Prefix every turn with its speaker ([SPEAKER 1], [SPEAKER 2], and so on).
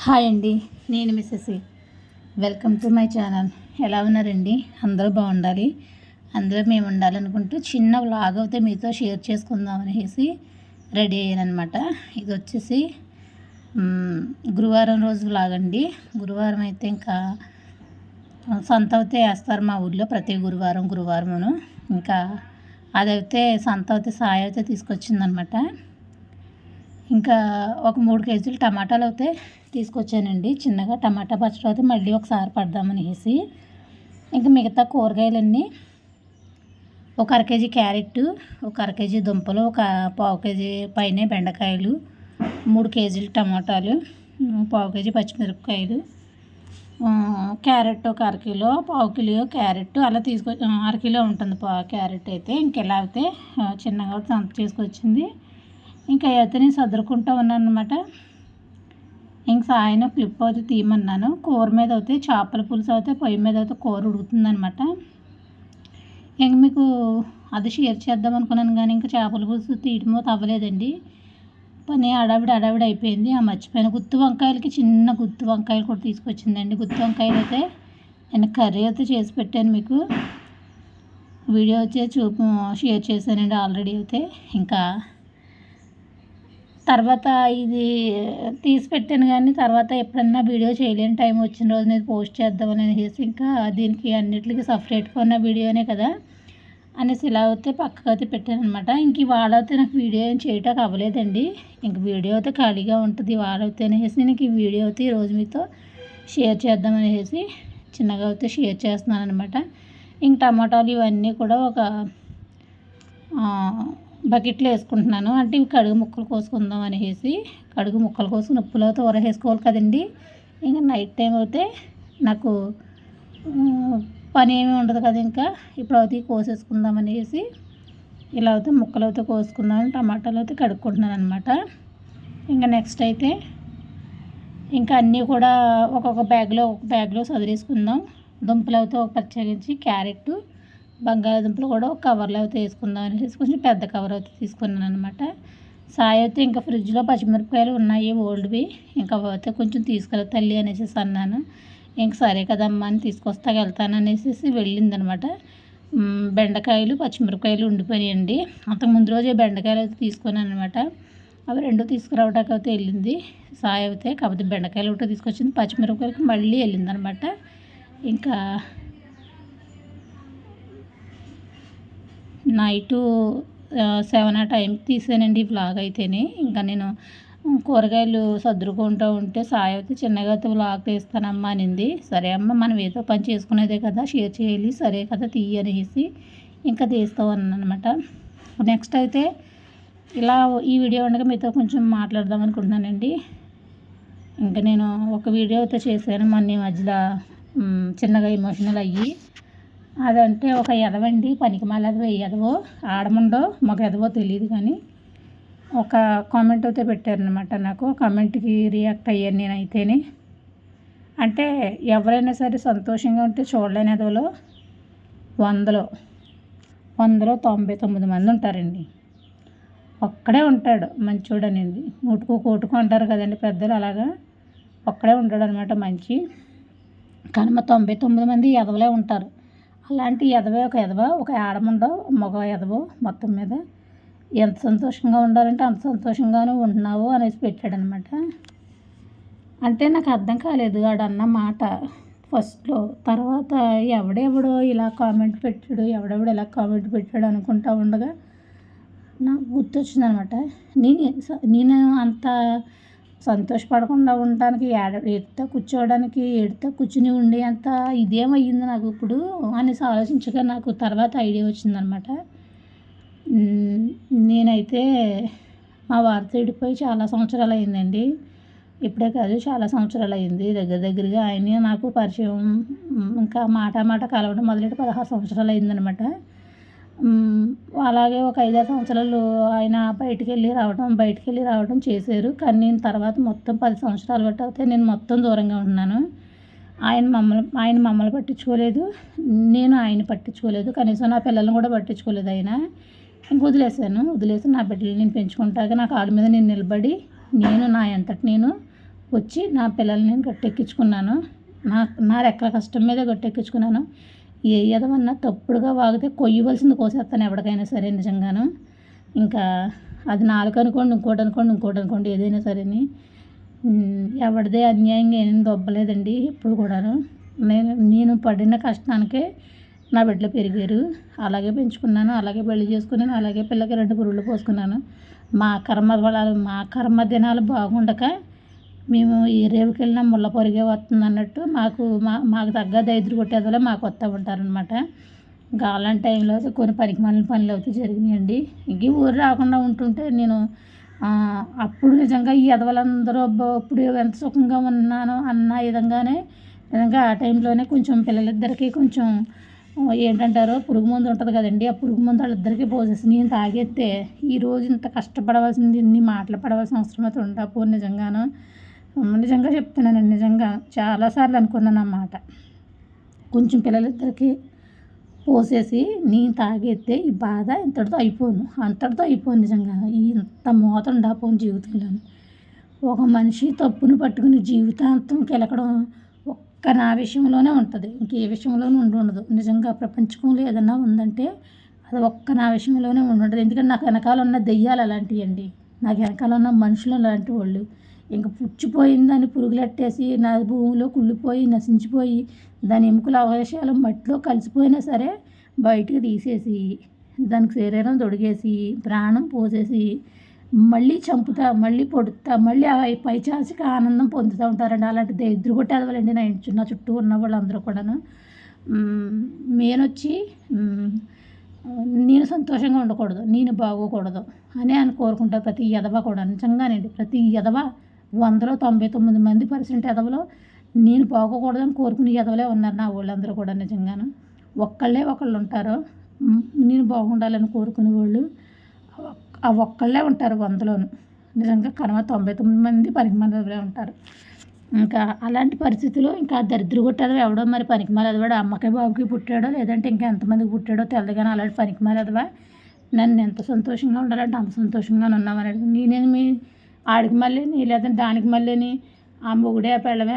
[SPEAKER 1] Hi అండి నేను Mrs welcome to my channel ఎలా ఉన్నారండి? అందరూ బాగుండాలి? అందరూ మేము ఉండాలనుకుంటూ చిన్న వ్లాగ్ అయితే మీతో షేర్ చేసుకుందాం అనేసి రెడీ అయ్యానమాట ఇది వచ్చేసి గురువారం రోజు వ్లాగ్ అండి. గురువారం అయితే ఇంకా సంత అయితే వేస్తారు మా ఊళ్ళో ప్రతి గురువారం గురువారమును. ఇంకా అదైతే సంత అయితే సాయ అయితే తీసుకొచ్చిందనమాట ఇంకా ఒక మూడు కేజీలు టమాటాలు అయితే తీసుకొచ్చానండి. చిన్నగా టమాటా పచ్చడి అయితే మళ్ళీ ఒకసారి పడదామనేసి. ఇంకా మిగతా కూరగాయలన్నీ ఒక అర కేజీ క్యారెట్ ఒక అర కేజీ దుంపలు ఒక పావు కేజీ పైన బెండకాయలు మూడు కేజీలు టమాటాలు పావు కేజీ పచ్చిమిరపకాయలు క్యారెట్ ఒక అరకిలో పావు కిలో క్యారెట్ అలా తీసుకొ అరకిలో ఉంటుంది పా క్యారెట్ అయితే. ఇంకెలా అయితే చిన్నగా సంత తీసుకొచ్చింది ఇంకా అయితే నేను ఉన్నాను అనమాట ఇంక ఆయన క్లిప్ అయితే తీయమన్నాను. కూర మీద అయితే చేపల పులుసు అయితే పొయ్యి మీద అయితే కూర ఉడుకుతుందనమాట ఇంక మీకు అది షేర్ చేద్దాం అనుకున్నాను కానీ ఇంకా చేపల పులుసు తీయడమో అవ్వలేదండి పని అడావిడి అడావిడి అయిపోయింది. ఆ మర్చిపోయిన. గుత్తి వంకాయలకి చిన్న గుత్తి వంకాయలు కూడా తీసుకొచ్చిందండి. గుత్తి వంకాయలు అయితే నేను కర్రీ అయితే చేసి పెట్టాను మీకు. వీడియో వచ్చే చూపు షేర్ చేశానండి ఆల్రెడీ అయితే. ఇంకా తర్వాత ఇది తీసి పెట్టాను కానీ తర్వాత ఎప్పుడన్నా వీడియో చేయలేని టైం వచ్చిన రోజు నేను పోస్ట్ చేద్దామని అనేసి ఇంకా దీనికి అన్నిటికీ సపరేట్గా ఉన్న వీడియోనే కదా అనేసి ఇలా అయితే పక్కకు అయితే పెట్టాను అనమాట ఇంక ఇవాళ అయితే నాకు వీడియో ఏం చేయటం అవ్వలేదండి. ఇంక వీడియో అయితే ఖాళీగా ఉంటుంది ఇవాళ అయితే అనేసి నేను ఈ వీడియో అయితే ఈరోజు మీతో షేర్ చేద్దాం అనేసి చిన్నగా అయితే షేర్ చేస్తున్నాను అనమాట ఇంక టమాటాలు ఇవన్నీ కూడా ఒక బకెట్లో వేసుకుంటున్నాను. అంటే ఇవి కడుగు ముక్కలు కోసుకుందాం అనేసి కడుగు ముక్కలు కోసుకుని ఉప్పులతో ఉరహేసుకోవాలి కదండి. ఇంకా నైట్ టైం అయితే నాకు పని ఏమీ ఉండదు కదా ఇంకా. ఇప్పుడు అయితే కోసేసుకుందాం అనేసి ఇలా అయితే ముక్కలు అయితే కోసుకున్నాను టమాటాలు అయితే కడుక్కుంటున్నాను అనమాట ఇంకా నెక్స్ట్ అయితే ఇంకా అన్నీ కూడా ఒక్కొక్క బ్యాగ్లో ఒక బ్యాగ్లో సదిరేసుకుందాం. దుంపలు అయితే ఒక ప్రత్యేకించి క్యారెట్ బంగాళాదుంపలు కూడా ఒక కవర్లో అయితే వేసుకుందాం అనేసి కొంచెం పెద్ద కవర్ అయితే తీసుకున్నాను అనమాట సాయి అయితే ఇంకా ఫ్రిడ్జ్లో పచ్చిమిరపకాయలు ఉన్నాయి ఓల్డ్వి. ఇంకా అయితే కొంచెం తీసుకెళ్ళి తల్లి అనేసి అన్నాను. ఇంక సరే కదమ్మా అని తీసుకొస్తా వెళ్తాను అనేసి వెళ్ళిందనమాట అనమాట బెండకాయలు పచ్చిమిరపకాయలు ఉండిపోయాయండి అంతకు ముందు రోజే బెండకాయలు అయితే తీసుకున్నాను అనమాట అవి రెండు తీసుకురావడానికి అయితే వెళ్ళింది. సాయి అయితే కాకపోతే బెండకాయలు ఒకటి తీసుకొచ్చింది. పచ్చిమిరపకాయలకి మళ్ళీ వెళ్ళిందనమాట ఇంకా నైటు సెవెన్ ఆ టైంకి తీసానండి ఈ వ్లాగ్ అయితేనే. ఇంకా నేను కూరగాయలు సర్దుకుంటూ ఉంటే సాయి అయితే చిన్నగా అయితే వ్లాగ్ తీస్తానమ్మా అనింది. సరే అమ్మ మనం ఏదో పని చేసుకునేదే కదా షేర్ చేయాలి. సరే కదా తీయ అనేసి ఇంకా తీస్తూ అనమాట నెక్స్ట్ అయితే ఇలా ఈ వీడియో ఉండగా మీతో కొంచెం మాట్లాడదాం అనుకుంటున్నానండి. ఇంకా నేను ఒక వీడియో అయితే చేశాను మొన్న ఈ మధ్యలో చిన్నగా ఎమోషనల్ అయ్యి. అదంటే ఒక ఎదవండి పనికి మాలదో ఎదవో ఆడముండో మాకు ఎదవో తెలియదు కానీ ఒక కామెంట్ అయితే పెట్టారనమాట నాకు. కామెంట్కి రియాక్ట్ అయ్యాను నేనైతేనే. అంటే ఎవరైనా సరే సంతోషంగా ఉంటే చూడలేని ఎదవలో వందలో వందలో తొంభై తొమ్మిది మంది ఉంటారండి. ఒక్కడే ఉంటాడు మంచోడు అనేది నూటుకు కోటుకు అంటారు కదండి పెద్దలు అలాగా. ఒక్కడే ఉంటాడు అనమాట మంచి. కానీ మా తొంభై తొమ్మిది మంది ఎదవలే ఉంటారు. అలాంటి ఎదవే ఒక ఎదవ ఒక ఆడముండో మగ ఎదవో మొత్తం మీద. ఎంత సంతోషంగా ఉండాలంటే అంత సంతోషంగానే ఉంటున్నావు అనేసి పెట్టాడనమాట. అంటే నాకు అర్థం కాలేదు ఆడన్న మాట ఫస్ట్లో. తర్వాత ఎవడెవడో ఇలా కామెంట్ పెట్టాడు ఎవడెవడో ఇలా కామెంట్ పెట్టాడు అనుకుంటా ఉండగా నాకు గుర్తొచ్చిందనమాట. నేను నేను అంత సంతోషపడకుండా ఉండడానికి ఏడ ఎడతా కూర్చోవడానికి ఎడితే కూర్చుని ఉండి అంత ఇదేమయ్యింది నాకు ఇప్పుడు అనేసి ఆలోచించగా నాకు తర్వాత ఐడియా వచ్చిందనమాట. నేనైతే మా వారితో విడిపోయి చాలా సంవత్సరాలు అయిందండి ఇప్పుడే కాదు చాలా సంవత్సరాలు అయింది దగ్గర దగ్గరగా ఆయన నాకు పరిచయం ఇంకా మాట మాట కలవడం మొదలెట్టి పదహారు సంవత్సరాలు అయిందనమాట అలాగే ఒక ఐదారు సంవత్సరాలు ఆయన బయటికి వెళ్ళి రావడం బయటికి వెళ్ళి రావడం చేశారు. కానీ నేను తర్వాత మొత్తం పది సంవత్సరాలు బట్టి అయితే నేను మొత్తం దూరంగా ఉన్నాను. ఆయన మమ్మల్ని ఆయన మమ్మల్ని పట్టించుకోలేదు. నేను ఆయన పట్టించుకోలేదు. కనీసం నా పిల్లల్ని కూడా పట్టించుకోలేదు ఆయన. ఇంక వదిలేసాను వదిలేసి నా బిడ్డలు నేను పెంచుకుంటాక నా కాళ్ళ మీద నేను నిలబడి నేను నా ఎంతటి నేను వచ్చి నా పిల్లల్ని నేను గట్టెక్కించుకున్నాను. నా నా రెక్కల కష్టం మీద గట్టెక్కించుకున్నాను. ఏ ఏదమన్నా తప్పుడుగా వాగితే కొయ్యవలసింది కోసేస్తాను ఎవరికైనా సరే నిజంగాను. ఇంకా అది నాలుగు అనుకోండి ఇంకోటి అనుకోండి ఇంకోటి అనుకోండి ఏదైనా సరేని. ఎవరిదే అన్యాయంగా ఏం దొబ్బలేదండి ఎప్పుడు కూడాను. నేను నేను పడిన కష్టానికే నా బిడ్డలు పెరిగారు. అలాగే పెంచుకున్నాను అలాగే పెళ్ళి చేసుకున్నాను అలాగే పిల్లకి రెండు పురుగులు పోసుకున్నాను. మా కర్మ ఫలాలు మా కర్మ దినాలు బాగుండక మేము ఏ రేవుకి వెళ్ళినా ముళ్ళ పొరిగే వస్తుంది అన్నట్టు మాకు మా మాకు తగ్గ దైద్రు కొట్టేదలే మాకు వస్తూ ఉంటారనమాట ఇంకా అలాంటి టైంలో కొన్ని పనికి మళ్ళీ పనులు అవుతూ జరిగినాయండి. ఇంక ఊరు రాకుండా ఉంటుంటే నేను అప్పుడు నిజంగా ఈ ఎదవలందరూ ఇప్పుడు ఎంత సుఖంగా ఉన్నానో అన్న విధంగానే నిజంగా ఆ టైంలోనే కొంచెం పిల్లలిద్దరికీ కొంచెం ఏంటంటారో పురుగు మందు ఉంటుంది కదండి ఆ పురుగు మందు వాళ్ళిద్దరికీ పోసేసి నేను తాగేస్తే ఈరోజు ఇంత కష్టపడవలసింది ఇన్ని మాటలు పడవలసిన అవసరం అయితే ఉండకపో నిజంగాను. నిజంగా చెప్తున్నానండి నిజంగా చాలాసార్లు అనుకున్నాను అన్నమాట కొంచెం పిల్లలిద్దరికి పోసేసి నేను తాగేస్తే ఈ బాధ ఇంతటితో అయిపోను. అంతటితో అయిపోను నిజంగా. ఇంత మోతం ఉండకపోను జీవితంలో ఒక మనిషి తప్పును పట్టుకుని జీవితాంతం కెలకడం ఒక్క నా విషయంలోనే ఉంటుంది. ఇంకే విషయంలోనూ ఉండి ఉండదు. నిజంగా ప్రపంచంలో ఏదన్నా ఉందంటే అది ఒక్క నా విషయంలోనే ఉండి ఉండదు. ఎందుకంటే నాకు వెనకాల ఉన్న దెయ్యాలు అలాంటివి అండి నాకు వెనకాల ఉన్న మనుషులు అలాంటి వాళ్ళు. ఇంక పుచ్చిపోయిందని పురుగులెట్టేసి నా భూమిలో కుళ్ళిపోయి నశించిపోయి దాని ఎముకల అవశేషాలు మట్టిలో కలిసిపోయినా సరే బయటకు తీసేసి దానికి శరీరం తొడిగేసి ప్రాణం పోసేసి మళ్ళీ చంపుతా మళ్ళీ పొడుతా మళ్ళీ పైచాసిక ఆనందం పొందుతూ ఉంటారండి. అలాంటి దరిద్ర కొట్టేదవాలండి నా ఇంటి నా చుట్టూ ఉన్న వాళ్ళందరూ కూడాను. నేను వచ్చి నేను సంతోషంగా ఉండకూడదు నేను బాగోకూడదు అని అని కోరుకుంటారు ప్రతి ఎదవ కూడా. నిజంగానండి ప్రతి ఎదవ వందలో తొంభై తొమ్మిది మంది పర్సెంట్ ఎదవలో నేను పోగకూడదని కోరుకునే ఎదవలే ఉన్నారు నా వాళ్ళందరూ కూడా నిజంగాను. ఒక్కళ్ళే ఒకళ్ళు ఉంటారు. నేను బాగుండాలని కోరుకునే వాళ్ళు ఆ ఒక్కళ్ళే ఉంటారు వందలోను. నిజంగా కనుమ తొంభై తొమ్మిది మంది పనికిమాలే ఉంటారు. ఇంకా అలాంటి పరిస్థితిలో ఇంకా దరిద్ర కొట్టేది ఎవడో మరి పనికి మాలదవాడు అమ్మకి బాబుకి పుట్టాడో లేదంటే ఇంకా ఎంతమందికి పుట్టాడో తెలదు కానీ అలాంటి పనికి మాలదవా నన్ను ఎంత సంతోషంగా ఉండాలంటే అంత సంతోషంగా ఉన్నామని నేనేమి ఆడికి మళ్ళీ లేదంటే దానికి మళ్ళీని ఆ మొగుడే ఆ పెళ్ళమే